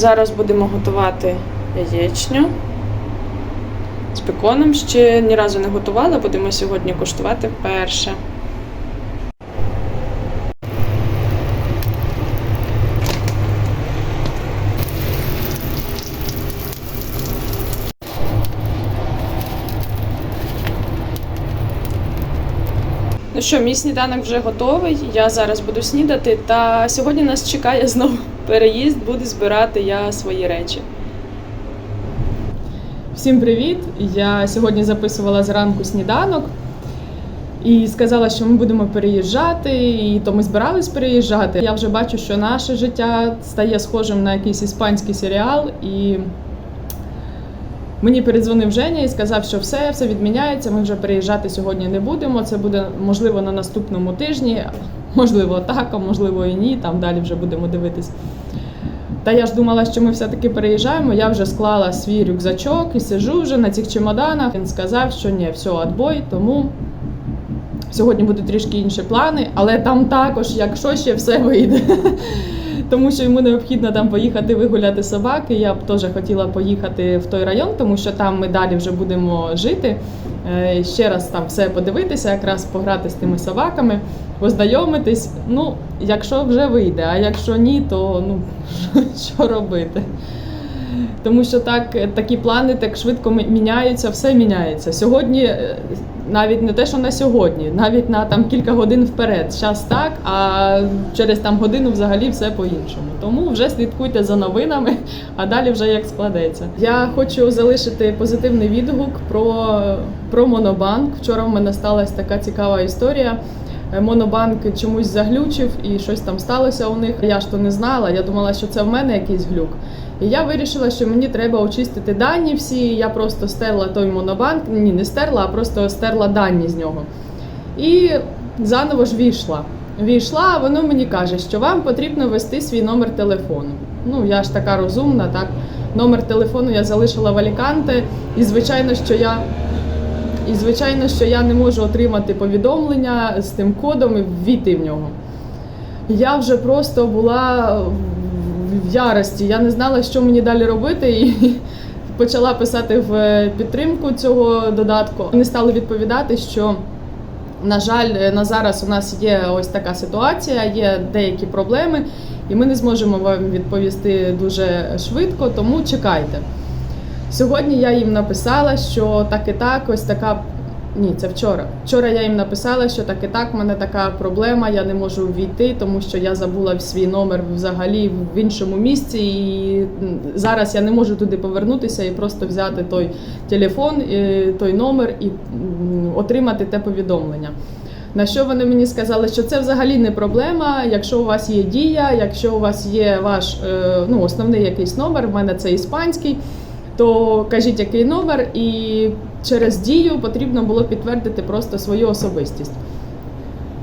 Зараз будемо готувати яєчню з беконом. Ще ні разу не готувала, будемо сьогодні куштувати вперше. Ну що, мій сніданок вже готовий. Я зараз буду снідати. Та сьогодні нас чекає знову переїзд, буду збирати я свої речі. Всім привіт! Я сьогодні записувала зранку сніданок і сказала, що ми будемо переїжджати, і то ми збирались переїжджати. Я вже бачу, що наше життя стає схожим на якийсь іспанський серіал, і Мені передзвонив Женя і сказав, що все, все відміняється. Ми вже переїжджати сьогодні не будемо. Це буде можливо на наступному тижні, можливо, так, а можливо і ні. Там далі вже будемо дивитись. Та я ж думала, що ми все-таки переїжджаємо. Я вже склала свій рюкзачок і сижу вже на цих чемоданах. Він сказав, що ні, все, отбой, тому сьогодні будуть трішки інші плани, але там також, якщо ще все вийде. Тому що йому необхідно там поїхати вигуляти собаки. Я б теж хотіла поїхати в той район, тому що там ми далі вже будемо жити. Е, Ще раз там все подивитися, якраз пограти з тими собаками, познайомитись. Ну, якщо вже вийде, а якщо ні, то ну що робити? Тому що так, такі плани так швидко міняються, все міняється. Сьогодні е, навіть не те, що на сьогодні, навіть на там кілька годин вперед. Зараз так, а через там годину взагалі все по-іншому. Тому вже слідкуйте за новинами, а далі вже як складеться. Я хочу залишити позитивний відгук про, про Монобанк. Вчора в мене сталася така цікава історія. Е, Монобанк чомусь заглючив і щось там сталося у них. Я ж то не знала. Я думала, що це в мене якийсь глюк. І я вирішила, що мені треба очистити дані всі. Я просто стерла той монобанк. Ні, не стерла, а просто стерла дані з нього. І заново ж війшла. Війшла, а воно мені каже, що вам потрібно ввести свій номер телефону. Ну, я ж така розумна, так. Номер телефону я залишила в Аліканте, і звичайно, що я. І звичайно, що я не можу отримати повідомлення з тим кодом і ввійти в нього. Я вже просто була в- ярості. Я не знала, що мені далі робити, і почала писати в підтримку цього додатку. Вони стали відповідати, що. На жаль, на зараз у нас є ось така ситуація, є деякі проблеми, і ми не зможемо вам відповісти дуже швидко, тому чекайте. Сьогодні я їм написала, що так і так, ось така. Ні, це вчора. Вчора я їм написала, що так і так, в мене така проблема, я не можу ввійти, тому що я забула свій номер взагалі в іншому місці, і зараз я не можу туди повернутися і просто взяти той телефон, е, той номер і отримати те повідомлення. На що вони мені сказали, що це взагалі не проблема. Якщо у вас є дія, якщо у вас є ваш е, ну, основний якийсь номер, в мене це іспанський, то кажіть, який номер, і через дію потрібно було підтвердити просто свою особистість.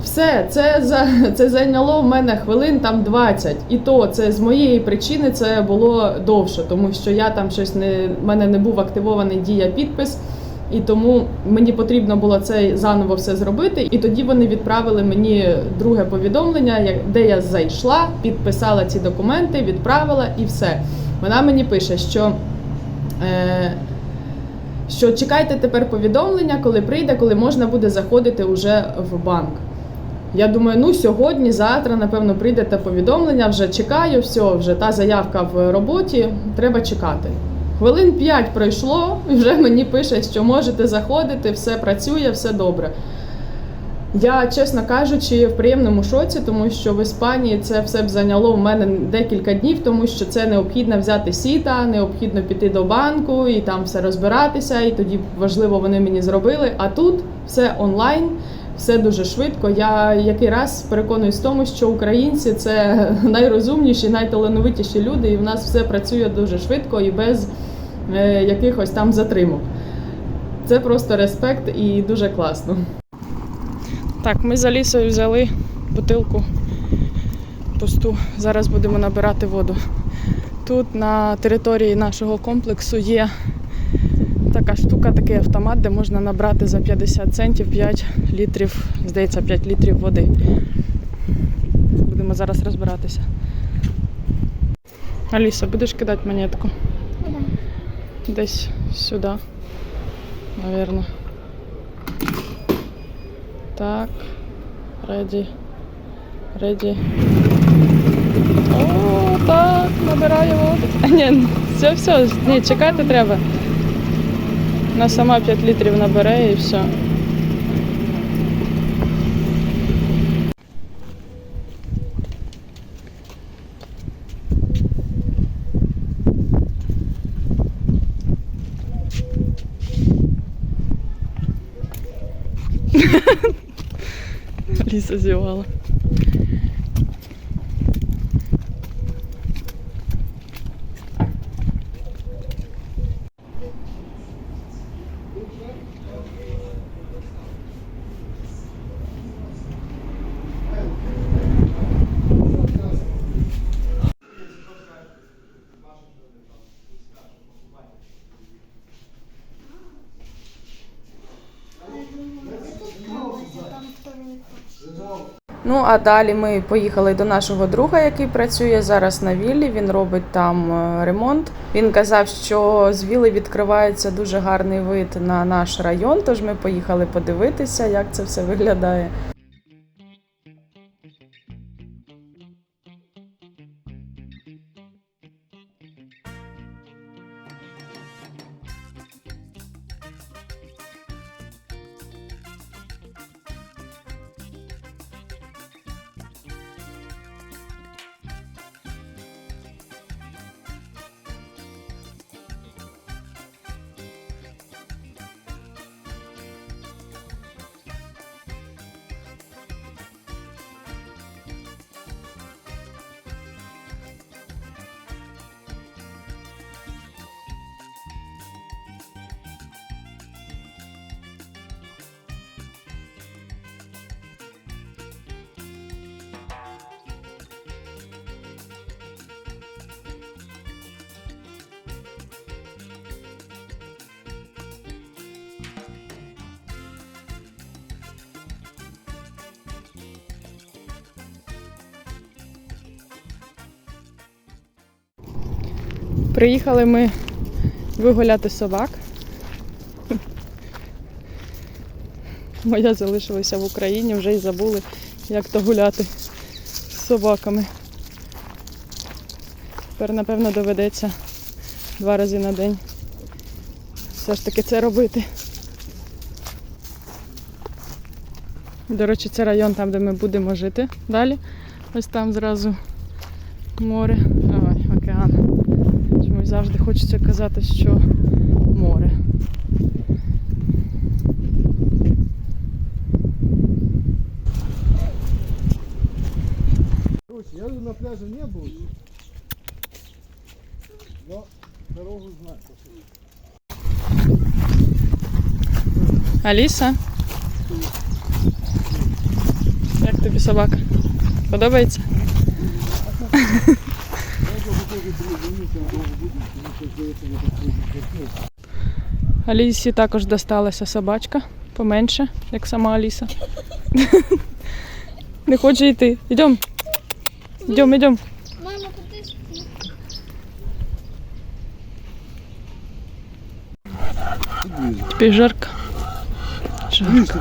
Все, це за це зайняло в мене хвилин там 20. І то це з моєї причини це було довше, тому що я там щось не в мене не був активований дія підпис. І тому мені потрібно було це заново все зробити. І тоді вони відправили мені друге повідомлення, де я зайшла, підписала ці документи, відправила і все. Вона мені пише, що, що чекайте тепер повідомлення, коли прийде, коли можна буде заходити уже в банк. Я думаю, ну сьогодні, завтра, напевно, прийде те повідомлення, вже чекаю, все, вже та заявка в роботі, треба чекати. Хвилин 5 пройшло, і вже мені пише, що можете заходити, все працює, все добре. Я, чесно кажучи, в приємному шоці, тому що в Іспанії це все б зайняло в мене декілька днів, тому що це необхідно взяти сіта, необхідно піти до банку і там все розбиратися, і тоді важливо вони мені зробили. А тут все онлайн, все дуже швидко. Я який раз переконуюсь в тому, що українці це найрозумніші, найталановитіші люди, і в нас все працює дуже швидко і без е, якихось там затримок. Це просто респект і дуже класно. Так, ми за лісою взяли бутилку пусту. Зараз будемо набирати воду. Тут на території нашого комплексу є така штука, такий автомат, де можна набрати за 50 центів 5 літрів, здається, 5 літрів води. Будемо зараз розбиратися. Аліса, будеш кидати монетку? Десь сюди. Наверно. Так. Реді. Реді. О, так, набирає воду. Ні, все, все, ні, чекати треба. Вона сама 5 літрів набере і все. artistas de viola. Ну а далі ми поїхали до нашого друга, який працює зараз на віллі. Він робить там е, ремонт. Він казав, що з вілли відкривається дуже гарний вид на наш район. Тож ми поїхали подивитися, як це все виглядає. Приїхали ми вигуляти собак. Моя залишилася в Україні, вже й забули, як то гуляти з собаками. Тепер, напевно, доведеться два рази на день все ж таки це робити. До речі, це район там, де ми будемо жити далі. Ось там зразу море. хочеться казати, що море. Короче, я на пляже не был, но дорогу знаю. Аліса? Як тобі собака? Подобається? Алісі також досталася собачка, поменше, як сама Аліса. Не хоче йти. Йдемо. Йдемо, йдемо. Мама, куди ж ти? Тут ближе. Тобі жарко. Жарко.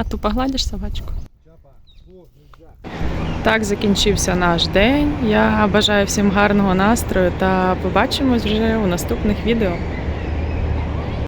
А ту погладиш собачку? Так закінчився наш день. Я бажаю всім гарного настрою та побачимось вже у наступних відео.